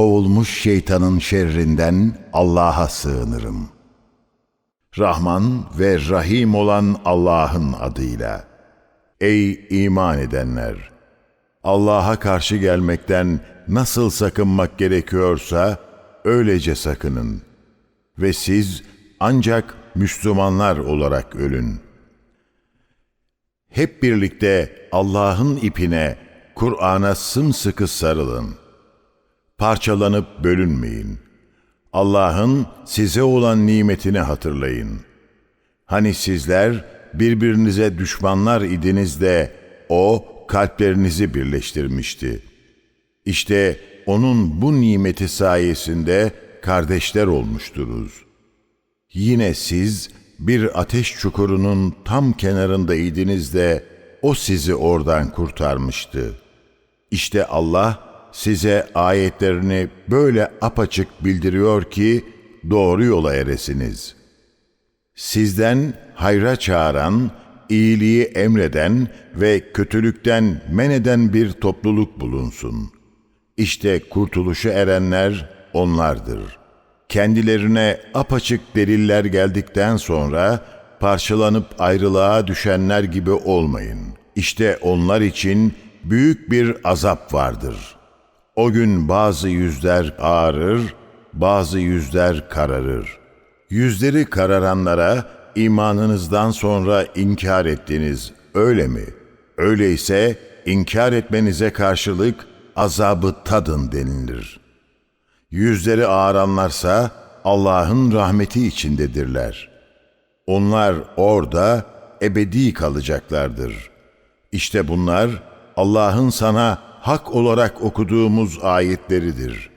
kovulmuş şeytanın şerrinden Allah'a sığınırım. Rahman ve Rahim olan Allah'ın adıyla. Ey iman edenler! Allah'a karşı gelmekten nasıl sakınmak gerekiyorsa öylece sakının. Ve siz ancak Müslümanlar olarak ölün. Hep birlikte Allah'ın ipine, Kur'an'a sımsıkı sarılın. Parçalanıp bölünmeyin. Allah'ın size olan nimetini hatırlayın. Hani sizler birbirinize düşmanlar idiniz de O kalplerinizi birleştirmişti. İşte O'nun bu nimeti sayesinde kardeşler olmuşturuz. Yine siz bir ateş çukurunun tam kenarındaydınız de O sizi oradan kurtarmıştı. İşte Allah size ayetlerini böyle apaçık bildiriyor ki doğru yola eresiniz. Sizden hayra çağıran, iyiliği emreden ve kötülükten men eden bir topluluk bulunsun. İşte kurtuluşu erenler onlardır. Kendilerine apaçık deliller geldikten sonra parçalanıp ayrılığa düşenler gibi olmayın. İşte onlar için büyük bir azap vardır.'' O gün bazı yüzler ağarır, bazı yüzler kararır. Yüzleri kararanlara imanınızdan sonra inkar ettiniz, öyle mi? Öyleyse inkar etmenize karşılık azabı tadın denilir. Yüzleri ağaranlarsa Allah'ın rahmeti içindedirler. Onlar orada ebedi kalacaklardır. İşte bunlar Allah'ın sana hak olarak okuduğumuz ayetleridir.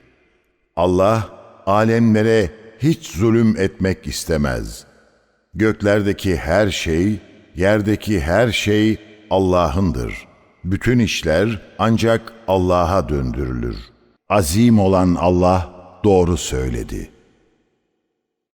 Allah alemlere hiç zulüm etmek istemez. Göklerdeki her şey, yerdeki her şey Allah'ındır. Bütün işler ancak Allah'a döndürülür. Azim olan Allah doğru söyledi.''